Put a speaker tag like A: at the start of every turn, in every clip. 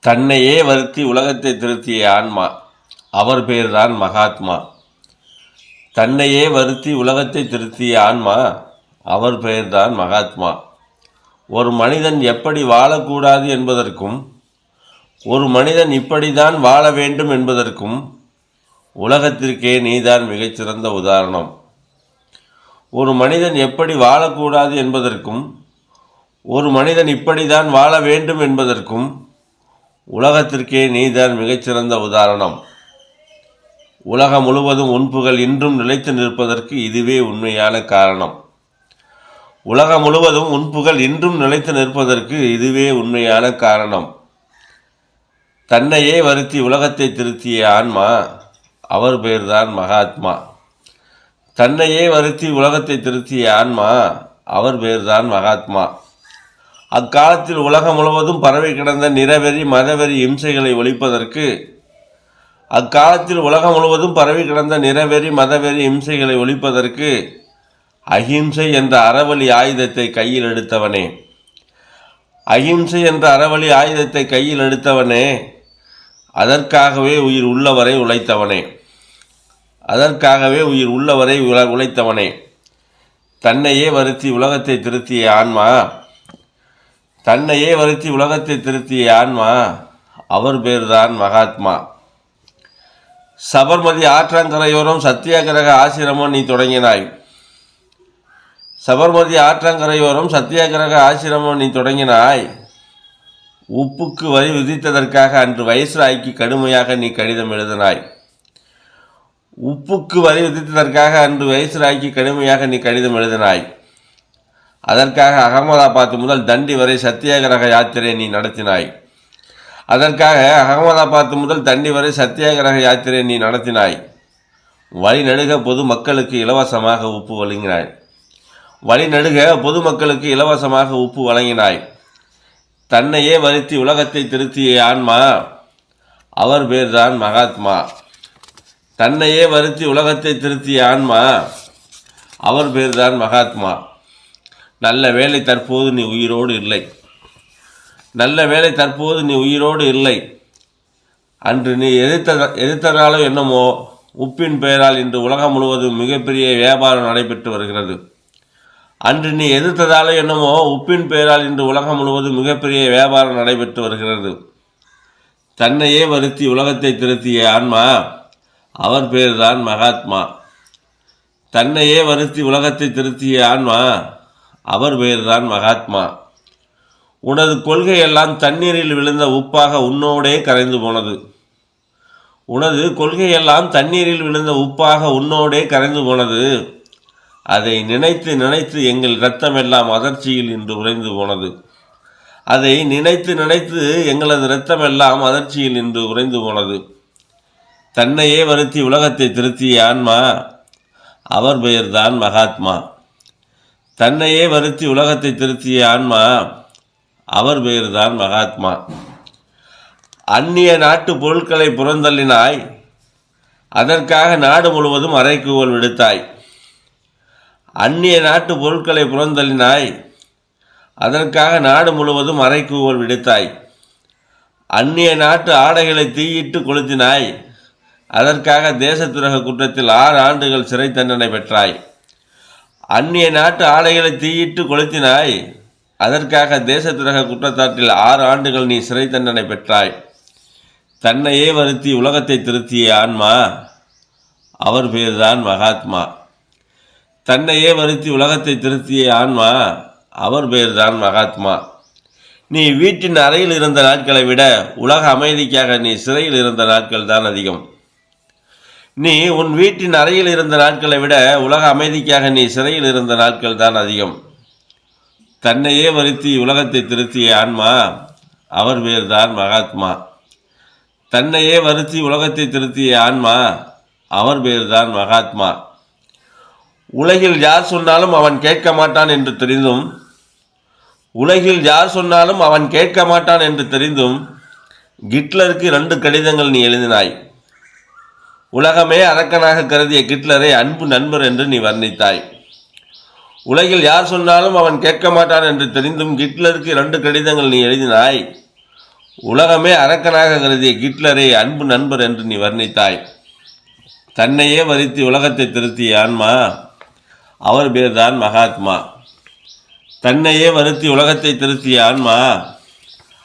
A: தன்னையே வருத்தி உலகத்தை திருத்திய ஆன்மா அவர் பேர்தான் மகாத்மா. தன்னையே வருத்தி உலகத்தை திருத்திய ஆன்மா அவர் பெயர்தான் மகாத்மா. ஒரு மனிதன் எப்படி வாழக்கூடாது என்பதற்கும் ஒரு மனிதன் இப்படிதான் வாழ வேண்டும் என்பதற்கும் உலகத்திற்கே நீதான் மிகச்சிறந்த உதாரணம். ஒரு மனிதன் எப்படி வாழக்கூடாது என்பதற்கும் ஒரு மனிதன் இப்படிதான் வாழ வேண்டும் என்பதற்கும் உலகத்திற்கே நீதான் மிகச்சிறந்த உதாரணம். உலகம் முழுவதும் உண்புகள் இன்றும் நிலைத்து நிற்பதற்கு இதுவே உண்மையான காரணம். உலகம் முழுவதும் உண்புகள் இன்றும் நிலைத்து நிற்பதற்கு இதுவே உண்மையான காரணம். தன்னையே வருத்தி உலகத்தை திருத்திய ஆன்மா அவர் பெயர்தான் மகாத்மா. தன்னையே வருத்தி உலகத்தை திருத்திய ஆன்மா அவர் பெயர்தான் மகாத்மா. அக்காலத்தில் உலகம் முழுவதும் பரவி கிடந்த நிறவெறி மதவெறி இம்சைகளை ஒழிப்பதற்கு அக்காலத்தில் உலகம் முழுவதும் பரவி கிடந்த நிறவெறி மதவெறி இம்சைகளை ஒழிப்பதற்கு அஹிம்சை என்ற அறவழி ஆயுதத்தை கையில் எடுத்தவனே. அஹிம்சை என்ற அறவழி ஆயுதத்தை கையில் எடுத்தவனே. அதற்காகவே உயிர் உள்ளவரை உழைத்தவனே. அதற்காகவே உயிர் உள்ளவரை உல- உழைத்தவனே. தன்னையே வருத்தி உலகத்தை திருத்திய ஆன்மா தன்னையே வருத்தி உலகத்தை திருத்திய ஆன்மா அவர் பேர்தான் மகாத்மா. சபர்மதி ஆற்றங்கரையோரம் சத்தியாகிரக ஆசிரமம் நீ தொடங்கினாய். சபர்மதி ஆற்றங்கரையோரம் சத்தியாகிரக ஆசிரமம் நீ தொடங்கினாய். உப்புக்கு வரி விதித்ததற்காக அன்று வைஸ்ராய்க்கு கடுமையாக நீ கடிதம் எழுதினாய். உப்புக்கு வரி விதித்ததற்காக அன்று வைஸ்ராய்க்கு கடுமையாக நீ கடிதம் எழுதினாய். அதற்காக அகமதாபாத் முதல் தண்டி வரை சத்தியாகிரக யாத்திரை நீ நடத்தினாய். அதற்காக அகமதாபாத் முதல் தண்டி வரை சத்தியாகிரக யாத்திரை நீ நடத்தினாய். வழிநடுக பொதுமக்களுக்கு இலவசமாக உப்பு வழங்கினாய். வழிநடுக பொதுமக்களுக்கு இலவசமாக உப்பு வழங்கினாய். தன்னையே வருத்தி உலகத்தை திருத்திய ஆன்மா அவர் பேர்தான் மகாத்மா. தன்னையே வருத்தி உலகத்தை திருத்திய ஆன்மா அவர் பேர்தான் மகாத்மா. நல்ல வேலை தற்போது நீ உயிரோடு இல்லை. நல்ல வேலை தற்போது நீ உயிரோடு இல்லை. அன்று நீ எதிர்த்த எதிர்த்தனாலோ என்னமோ உப்பின் பெயரால் இன்று உலகம் முழுவதும் மிகப்பெரிய வியாபாரம் நடைபெற்று வருகிறது. அன்று நீ எதிர்த்ததாலோ என்னமோ உப்பின் பெயரால் இன்று உலகம் முழுவதும் மிகப்பெரிய வியாபாரம் நடைபெற்று வருகிறது. தன்னையே வருத்தி உலகத்தை திருத்திய ஆன்மா அவர் பேர்தான் மகாத்மா. தன்னையே வருத்தி உலகத்தை திருத்திய ஆன்மா அவர் பெயர்தான் மகாத்மா. உனது கொள்கையெல்லாம் தண்ணீரில் விழுந்த உப்பாக உன்னோடே கரைந்து போனது. உனது கொள்கையெல்லாம் தண்ணீரில் விழுந்த உப்பாக உன்னோடே கரைந்து போனது. அதை நினைத்து நினைத்து எங்கள் இரத்தமெல்லாம் அதிர்ச்சியில் இன்று உறைந்து போனது. அதை நினைத்து நினைத்து எங்களது இரத்தமெல்லாம் அதிர்ச்சியில் இன்று உறைந்து போனது. தன்னையே வருத்தி உலகத்தை திருத்திய ஆன்மா அவர் பெயர்தான் மகாத்மா. தன்னையே வருத்தி உலகத்தை திருத்திய ஆன்மா அவர் பெயர்தான் மகாத்மா. அந்நிய நாட்டு பொருட்களை புறந்தள்ளினாய் அதற்காக நாடு முழுவதும் அறைக்கூவல் விடுத்தாய். அந்நிய நாட்டு பொருட்களை புறந்தள்ளினாய். அதற்காக நாடு முழுவதும் அறைக்கூவல் விடுத்தாய். அந்நிய நாட்டு ஆடைகளை தீயிட்டு கொளுத்தினாய். அதற்காக தேசத்துரக குற்றத்தில் ஆறு ஆண்டுகள் சிறை தண்டனை பெற்றாய். அந்நிய நாட்டு ஆடைகளை தீயிட்டு கொளுத்தினாய். அதற்காக தேசத்துரக குற்றச்சாட்டில் ஆறு ஆண்டுகள் நீ சிறை தண்டனை பெற்றாய். தன்னையே வருத்தி உலகத்தை திருத்திய ஆன்மா அவர் பேர்தான் மகாத்மா. தன்னையே வருத்தி உலகத்தை திருத்திய ஆன்மா அவர் பெயர்தான் மகாத்மா. நீ வீட்டின் அறையில் இருந்த நாட்களை விட உலக அமைதிக்காக நீ சிறையில் இருந்த நாட்கள் தான் அதிகம். நீ உன் வீட்டின் அறையில் இருந்த நாட்களை விட உலக அமைதிக்காக நீ சிறையில் இருந்த நாட்கள் தான் அதிகம். தன்னையே வருத்தி உலகத்தை திருத்திய ஆன்மா அவர் பேர்தான் மகாத்மா. தன்னையே வருத்தி உலகத்தை திருத்திய ஆன்மா அவர் பேர்தான் மகாத்மா. உலகில் யார் சொன்னாலும் அவன் கேட்க மாட்டான் என்று தெரிந்தும் உலகில் யார் சொன்னாலும் அவன் கேட்க மாட்டான் என்று தெரிந்தும் கிட்லருக்கு ரெண்டு கடிதங்கள் நீ எழுதினாய். உலகமே அரக்கனாக கருதிய கிட்லரை அன்பு நண்பர் என்று நீ வர்ணித்தாய். உலகில் யார் சொன்னாலும் அவன் கேட்க மாட்டான் என்று தெரிந்தும் கிட்லருக்கு இரண்டு கடிதங்கள் நீ எழுதினாய். உலகமே அரக்கனாக கருதிய கிட்லரை அன்பு நண்பர் என்று நீ வர்ணித்தாய். தன்னையே வரித்து உலகத்தை திருத்திய ஆன்மா அவர் பேர்தான் மகாத்மா. தன்னையே வருத்தி உலகத்தை திருத்திய ஆன்மா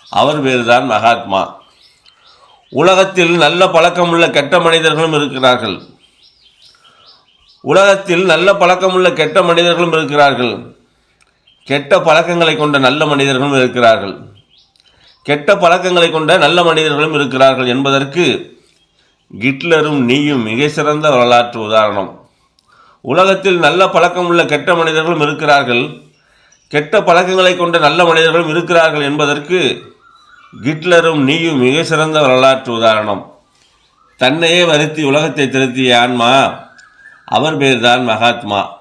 A: அவர் பேர்தான் மகாத்மா. உலகத்தில் நல்ல பழக்கமுள்ள கெட்ட மனிதர்களும் இருக்கிறார்கள். உலகத்தில் நல்ல பழக்கமுள்ள கெட்ட மனிதர்களும் இருக்கிறார்கள். கெட்ட பழக்கங்களை கொண்ட நல்ல மனிதர்களும் இருக்கிறார்கள். கெட்ட பழக்கங்களை கொண்ட நல்ல மனிதர்களும் இருக்கிறார்கள் என்பதற்கு கிட்லரும் நீயும் மிக சிறந்த வரலாற்று உதாரணம். உலகத்தில் நல்ல பழக்கம் உள்ள கெட்ட மனிதர்களும் இருக்கிறார்கள். கெட்ட பழக்கங்களை கொண்ட நல்ல மனிதர்களும் இருக்கிறார்கள் என்பதற்கு கிட்லரும் நீயும் மிக சிறந்த வரலாற்று உதாரணம். தன்னையே வருத்தி உலகத்தை திருத்திய ஆன்மா அவர் பேர்தான் மகாத்மா.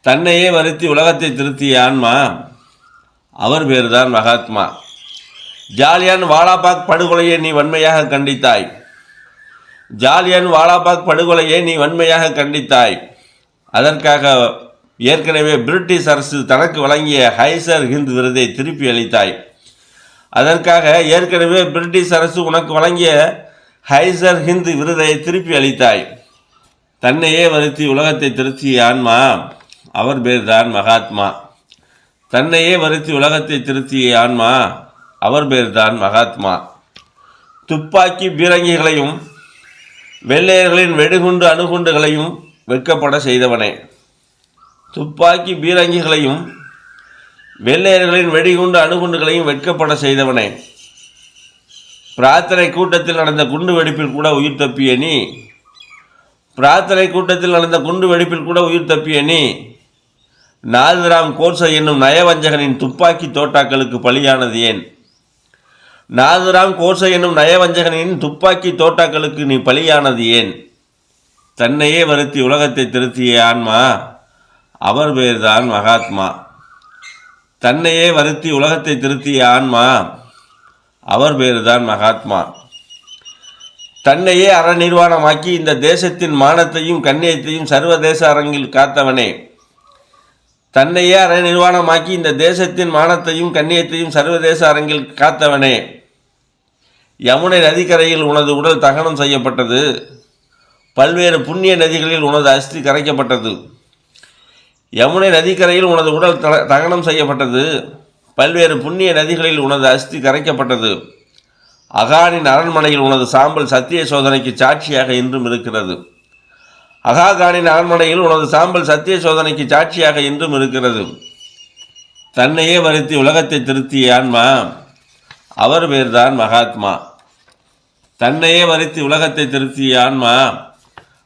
A: தன்னையே வருத்தி உலகத்தை திருத்திய ஆன்மா அவர் பேர்தான் மகாத்மா. ஜாலியான் வாலாபாக் படுகொலையை நீ வன்மையாக கண்டித்தாய். ஜாலியன் வாலாபாக் படுகொலையை நீ வன்மையாக கண்டித்தாய். அதற்காக ஏற்கனவே பிரிட்டிஷ் அரசு தனக்கு வழங்கிய ஹைசர் ஹிந்த் விருதை திருப்பி அளித்தாய். அதற்காக ஏற்கனவே பிரிட்டிஷ் அரசு உனக்கு வழங்கிய ஹைசர் ஹிந்த் விருதை திருப்பி அளித்தாய். தன்னையே வருத்தி உலகத்தை திருத்திய ஆன்மா அவர் பேர்தான் மகாத்மா. தன்னையே வருத்தி உலகத்தை திருத்திய ஆன்மா அவர் பேர்தான் மகாத்மா. துப்பாக்கி பீரங்கிகளையும் வெள்ளையர்களின் வெடிகுண்டு அணுகுண்டுகளையும் வெட்கப்பட செய்தவனே. துப்பாக்கி பீரங்கிகளையும் வெள்ளையர்களின் வெடிகுண்டு அணுகுண்டுகளையும் வெட்கப்பட செய்தவனே. பிரார்த்தனை கூட்டத்தில் நடந்த குண்டு வெடிப்பில் கூட உயிர் தப்பிய நீ. பிரார்த்தனை கூட்டத்தில் நடந்த குண்டு வெடிப்பில் கூட உயிர் தப்பிய நீ. நாதுராம் கோர்ச என்னும் நயவஞ்சகனின் துப்பாக்கி தோட்டாக்களுக்கு பலியானது ஏன்? நாதுராம் கோசை என்னும் நயவஞ்சகனின் துப்பாக்கி தோட்டாக்களுக்கு நீ பலியானது ஏன்? தன்னையே வருத்தி உலகத்தை திருத்திய ஆன்மா அவர் பேர்தான் மகாத்மா. தன்னையே வருத்தி உலகத்தை திருத்திய ஆன்மா அவர் பேர்தான் மகாத்மா. தன்னையே அறநிர்வாணமாக்கி இந்த தேசத்தின் மானத்தையும் கண்ணியத்தையும் சர்வதேச அரங்கில் காத்தவனே. தன்னையே அறநிர்வாணமாக்கி இந்த தேசத்தின் மானத்தையும் கண்ணியத்தையும் சர்வதேச அரங்கில் காத்தவனே. யமுனை நதிக்கரையில் உனது உடல் தகனம் செய்யப்பட்டது. பல்வேறு புண்ணிய நதிகளில் உனது அஸ்தி கரைக்கப்பட்டது. யமுனை நதிக்கரையில் உனது உடல் த- தகனம் செய்யப்பட்டது. பல்வேறு புண்ணிய நதிகளில் உனது அஸ்தி கரைக்கப்பட்டது. அகானின் அரண்மனையில் உனது சாம்பல் சத்திய சோதனைக்கு சாட்சியாக இன்றும் இருக்கிறது. அகாகானின் அரண்மனையில் உனது சாம்பல் சத்திய சோதனைக்கு சாட்சியாக இன்றும் இருக்கிறது. தன்னையே வருத்தி உலகத்தை திருத்திய ஆன்மா அவர் பேர்தான் மகாத்மா. தன்னையே வருத்தி உலகத்தை திருத்திய ஆன்மா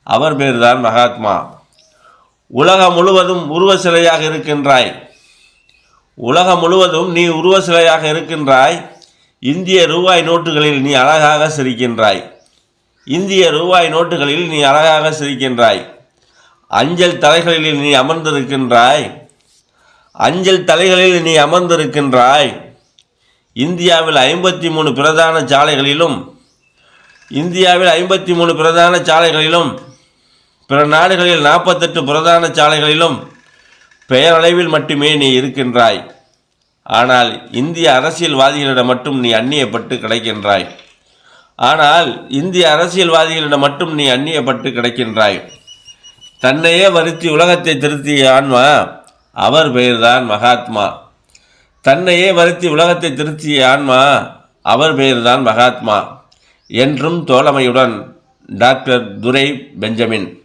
A: அவர் பேர்தான் மகாத்மா. உலகம் முழுவதும் உருவ சிலையாக இருக்கின்றாய். உலகம் முழுவதும் நீ உருவ சிலையாக இருக்கின்றாய். இந்திய ரூபாய் நோட்டுகளில் நீ அழகாக சிரிக்கின்றாய். இந்திய ரூபாய் நோட்டுகளில் நீ அழகாக சிரிக்கின்றாய். அஞ்சல் தலைகளில் நீ அமர்ந்திருக்கின்றாய். அஞ்சல் தலைகளில் நீ அமர்ந்திருக்கின்றாய். இந்தியாவில் ஐம்பத்தி மூணு பிரதான சாலைகளிலும் இந்தியாவில் ஐம்பத்தி மூணு பிரதான சாலைகளிலும் பிற நாடுகளில் நாற்பத்தெட்டு பிரதான சாலைகளிலும் பெயரளவில் மட்டுமே நீ இருக்கின்றாய். ஆனால் இந்திய அரசியல்வாதிகளிடம் மட்டும் நீ அந்நியப்பட்டு கிடைக்கின்றாய். ஆனால் இந்திய அரசியல்வாதிகளிடம் மட்டும் நீ அந்நியப்பட்டு கிடைக்கின்றாய். தன்னையே வருத்தி உலகத்தை திருத்திய ஆன்மா அவர் பெயர்தான் மகாத்மா. தன்னையே வருத்தி உலகத்தை திருத்திய ஆன்மா அவர் பெயர்தான் மகாத்மா. என்றும் தோழமையுடன் டாக்டர் துரை பெஞ்சமின்.